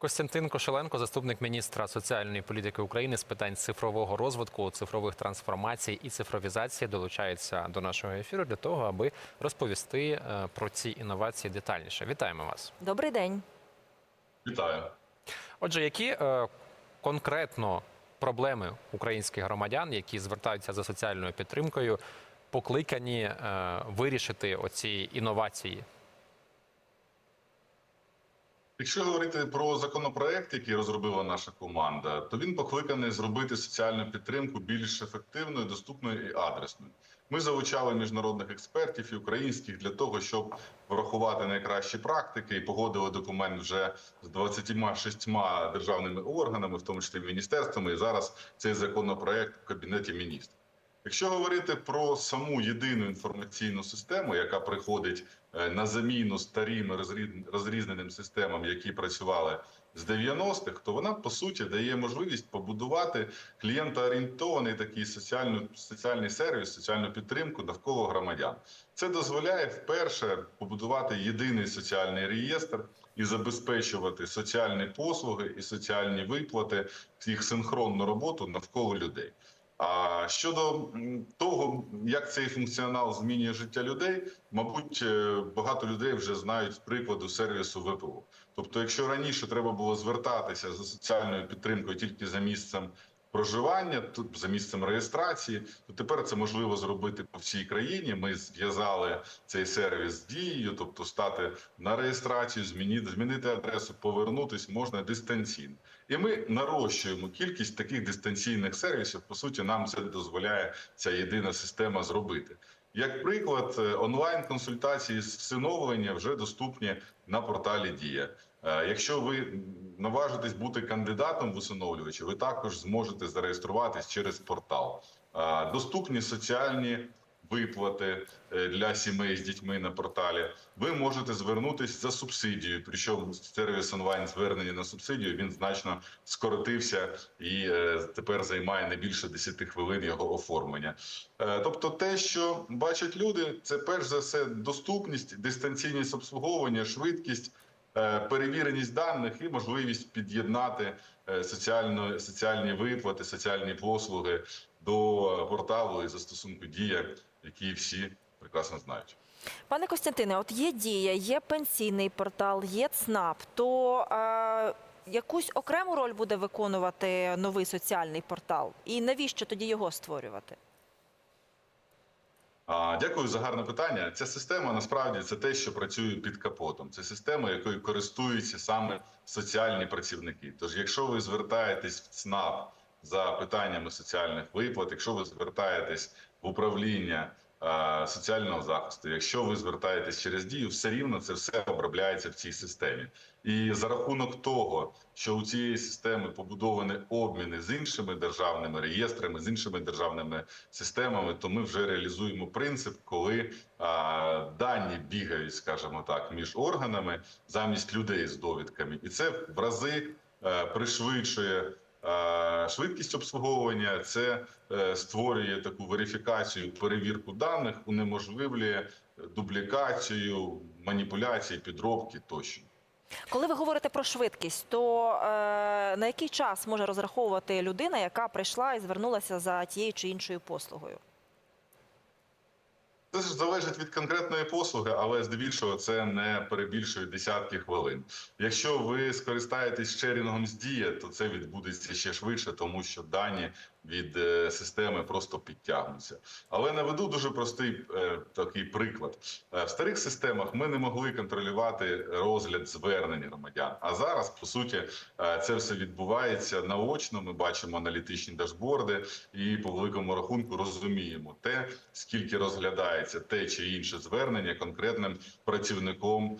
Костянтин Кошеленко, заступник міністра соціальної політики України з питань цифрового розвитку, цифрових трансформацій і цифровізації, долучається до нашого ефіру для того, аби розповісти е, про ці інновації детальніше. Вітаємо вас. Добрий день. Вітаю. Отже, які е, конкретно проблеми українських громадян, які звертаються за соціальною підтримкою, покликані е, вирішити оці інновації? Якщо говорити про законопроект, який розробила наша команда, то він покликаний зробити соціальну підтримку більш ефективною, доступною і адресною. Ми залучали міжнародних експертів і українських для того, щоб врахувати найкращі практики і погодили документ вже з 26 державними органами, в тому числі міністерствами. І зараз цей законопроект в кабінеті міністрів. Якщо говорити про саму єдину інформаційну систему, яка приходить е, на заміну старим розрі- розрізненим системам, які працювали з 90-х, то вона по суті дає можливість побудувати клієнтоорієнтований такий соціальну, соціальний сервіс, соціальну підтримку навколо громадян. Це дозволяє вперше побудувати єдиний соціальний реєстр і забезпечувати соціальні послуги і соціальні виплати, їх синхронну роботу навколо людей. А щодо того, як цей функціонал змінює життя людей, мабуть, е, багато людей вже знають прикладу сервісу ВПО. Тобто, якщо раніше треба було звертатися за соціальною підтримкою тільки за місцем проживання, тут за місцем реєстрації, то тепер це можливо зробити по всій країні. Ми зв'язали цей сервіс з дією, тобто стати на реєстрацію, змінити, змінити адресу, повернутись можна дистанційно. І ми нарощуємо кількість таких дистанційних сервісів. По суті, нам це дозволяє ця єдина система зробити. Як приклад, е, онлайн-консультації з всиновлення вже доступні на порталі Дія. Е, Якщо ви наважитесь бути кандидатом в усиновлювачі, ви також зможете зареєструватись через портал. Е, Доступні соціальні виплати е, для сімей з дітьми на порталі. Ви можете звернутись за субсидією. Причому сервіс онлайн звернення на субсидію він значно скоротився і тепер займає не більше 10 хвилин його оформлення. Тобто, те, що бачать люди, це перш за все доступність, дистанційність обслуговування, швидкість. Е, Перевіреність даних і можливість під'єднати е, соціально, соціальні виплати, соціальні послуги до порталу і застосунку Дія, які всі прекрасно знають. Пане Костянтине, от є дія, є пенсійний портал, є ЦНАП. То е, якусь окрему роль буде виконувати новий соціальний портал? І навіщо тоді його створювати? Дякую за гарне питання. Ця система насправді це те, що працює під капотом. Це система, якою користуються саме соціальні працівники. Тож, якщо ви звертаєтесь в ЦНАП за питаннями соціальних виплат, якщо ви звертаєтесь в управління соціального захисту, якщо ви звертаєтесь через дію, все рівно це все обробляється в цій системі. І за рахунок того, що у цієї системи побудовані обміни з іншими державними реєстрами, з іншими державними системами, то ми вже реалізуємо принцип, коли а, дані бігають, скажімо так, між органами замість людей з довідками, і це в рази е, пришвидшує. Швидкість обслуговування це е, створює таку верифікацію, перевірку даних, унеможливлює дублікацію, маніпуляції, підробки тощо. Коли ви говорите про швидкість, то е, на який час може розраховувати людина, яка прийшла і звернулася за тією чи іншою послугою? Це ж залежить від конкретної послуги, але здебільшого це не перебільшує десятки хвилин. Якщо ви скористаєтесь шерінгом з дія, то це відбудеться ще швидше, тому що дані від е, системи просто підтягнуться. Але наведу дуже простий е, такий приклад. Е, в старих системах ми не могли контролювати розгляд звернень громадян. А зараз, по суті, е, це все відбувається наочно. Ми бачимо аналітичні дашборди і по великому рахунку розуміємо те, скільки розглядається те чи інше звернення конкретним працівником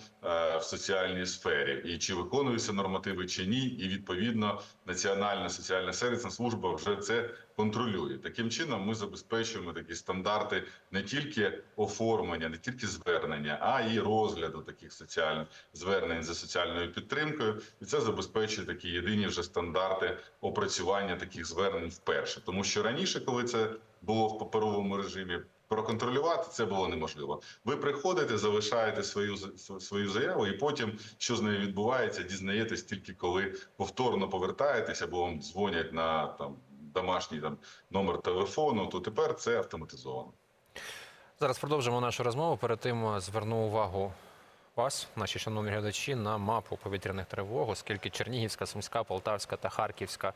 в соціальній сфері, і чи виконуються нормативи чи ні, і відповідно Національна соціальна сервісна служба вже це контролює. Таким чином, ми забезпечуємо такі стандарти не тільки оформлення, не тільки звернення, а і розгляду таких соціальних звернень за соціальною підтримкою. І це забезпечує такі єдині вже стандарти опрацювання таких звернень вперше. Тому що раніше, коли це було в паперовому режимі, Проконтролювати це було неможливо. Ви приходите, залишаєте свою свою заяву, і потім, що з нею відбувається, дізнаєтесь тільки коли повторно повертаєтесь або вам дзвонять на там домашній там номер телефону. То тепер це автоматизовано. Зараз продовжимо нашу розмову. Перед тим зверну увагу вас, наші шановні глядачі, на мапу повітряних тривог, оскільки Чернігівська, Сумська, Полтавська та Харківська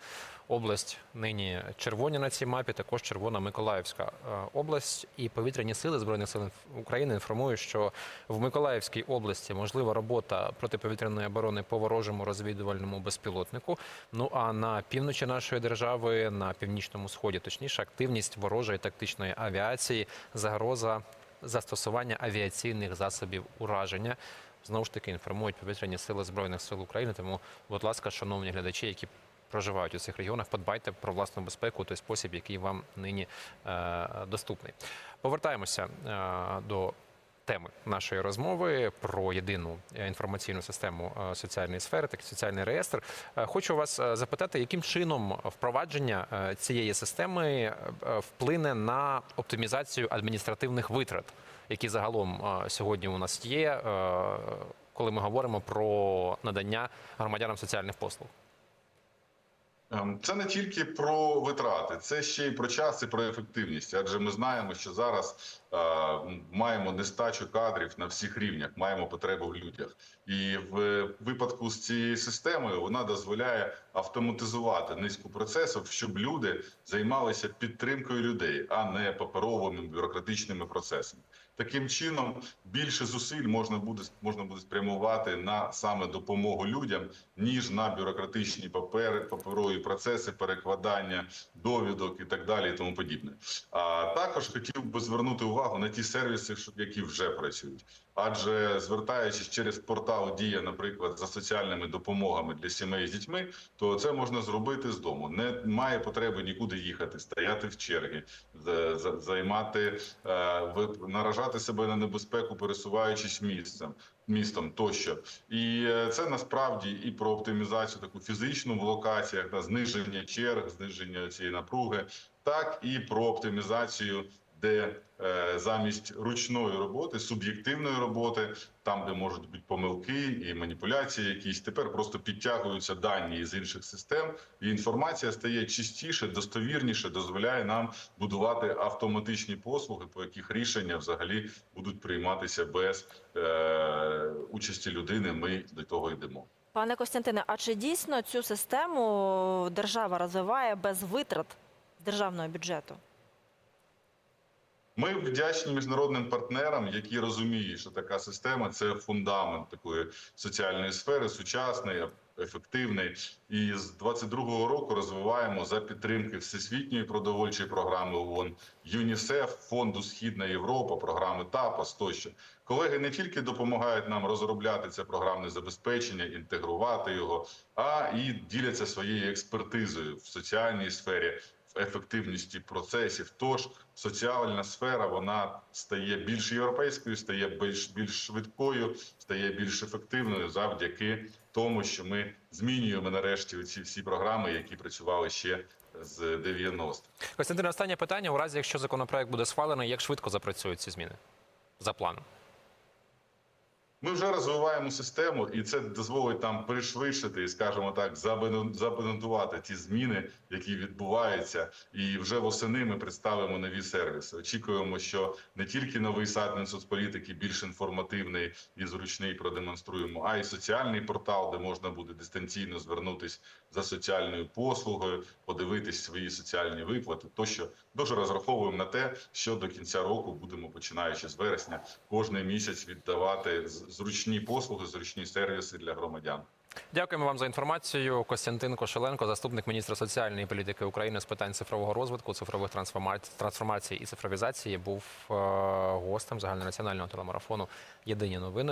область нині червоні на цій мапі, також червона Миколаївська е, область. І повітряні сили Збройних сил України інформують, що в Миколаївській області можлива робота протиповітряної оборони по ворожому розвідувальному безпілотнику. Ну а на півночі нашої держави, на північному сході, точніше, активність ворожої тактичної авіації, загроза застосування авіаційних засобів ураження. Знову ж таки інформують повітряні сили збройних сил України. Тому, будь ласка, шановні глядачі, які проживають у цих регіонах, подбайте про власну безпеку той спосіб, який вам нині е, доступний. Повертаємося е, до теми нашої розмови про єдину е, інформаційну систему е, соціальної сфери, так соціальний реєстр. Е, Хочу вас запитати, яким чином впровадження цієї системи вплине на оптимізацію адміністративних витрат, які загалом сьогодні у нас є, коли ми говоримо про надання громадянам соціальних послуг. Ем, Це не тільки про витрати, це ще й про час і про ефективність. Адже ми знаємо, що зараз е, маємо нестачу кадрів на всіх рівнях, маємо потребу в людях. І в випадку з цією системою вона дозволяє автоматизувати низку процесів, щоб люди займалися підтримкою людей, а не паперовими бюрократичними процесами. Таким чином більше зусиль можна буде можна буде спрямувати на саме допомогу людям, ніж на бюрократичні папери, паперові процеси, перекладання довідок і так далі, і тому подібне. А також хотів би звернути увагу на ті сервіси, які вже працюють. Адже звертаючись через портал Дія, наприклад, за соціальними допомогами для сімей з дітьми, то це можна зробити з дому. Не має потреби нікуди їхати, стояти в черги, за- займати е, ви- наражати себе на небезпеку, пересуваючись місцем. Містом тощо, і е, це насправді і про оптимізацію таку фізичну в локаціях, на зниження черг, зниження цієї напруги, так і про оптимізацію де е, замість ручної роботи, суб'єктивної роботи, там, де можуть бути помилки і маніпуляції, якісь тепер просто підтягуються дані з інших систем, і інформація стає чистіше, достовірніше, дозволяє нам будувати автоматичні послуги, по яких рішення взагалі будуть прийматися без е, участі людини. Ми до того йдемо. Пане Костянтине, а чи дійсно цю систему держава розвиває без витрат державного бюджету? Ми вдячні міжнародним партнерам, які розуміють, що така система це фундамент такої соціальної сфери, сучасної, ефективний. І з 22-го року розвиваємо за підтримки Всесвітньої продовольчої програми ООН, ЮНІСЕФ, фонду Східна Європа, програми ТАПАС тощо. Колеги не тільки допомагають нам розробляти це програмне забезпечення, інтегрувати його, а і діляться своєю експертизою в соціальній сфері, ефективності процесів. Тож соціальна сфера вона стає більш європейською, стає більш більш швидкою, стає більш ефективною завдяки тому, що ми змінюємо нарешті ці всі програми, які працювали ще з 90-х. Костянтин, останнє питання. У разі, якщо законопроект буде схвалений, як швидко запрацюють ці зміни за планом? Ми вже розвиваємо систему, і це дозволить нам пришвидшити скажімо так, забенотувати ті зміни, які відбуваються. І вже восени ми представимо нові сервіси. Очікуємо, що не тільки новий сайт Мінсоцполітики більш інформативний і зручний продемонструємо, а й соціальний портал, де можна буде дистанційно звернутись за соціальною послугою, подивитись свої соціальні виплати. Тощо дуже розраховуємо на те, що до кінця року будемо починаючи з вересня кожний місяць віддавати зручні послуги, зручні сервіси для громадян. Дякуємо вам за інформацію. Костянтин Кошеленко, заступник міністра соціальної політики України з питань цифрового розвитку, цифрових трансформацій, і цифровізації, був е, гостем загальнонаціонального телемарафону Єдині новини.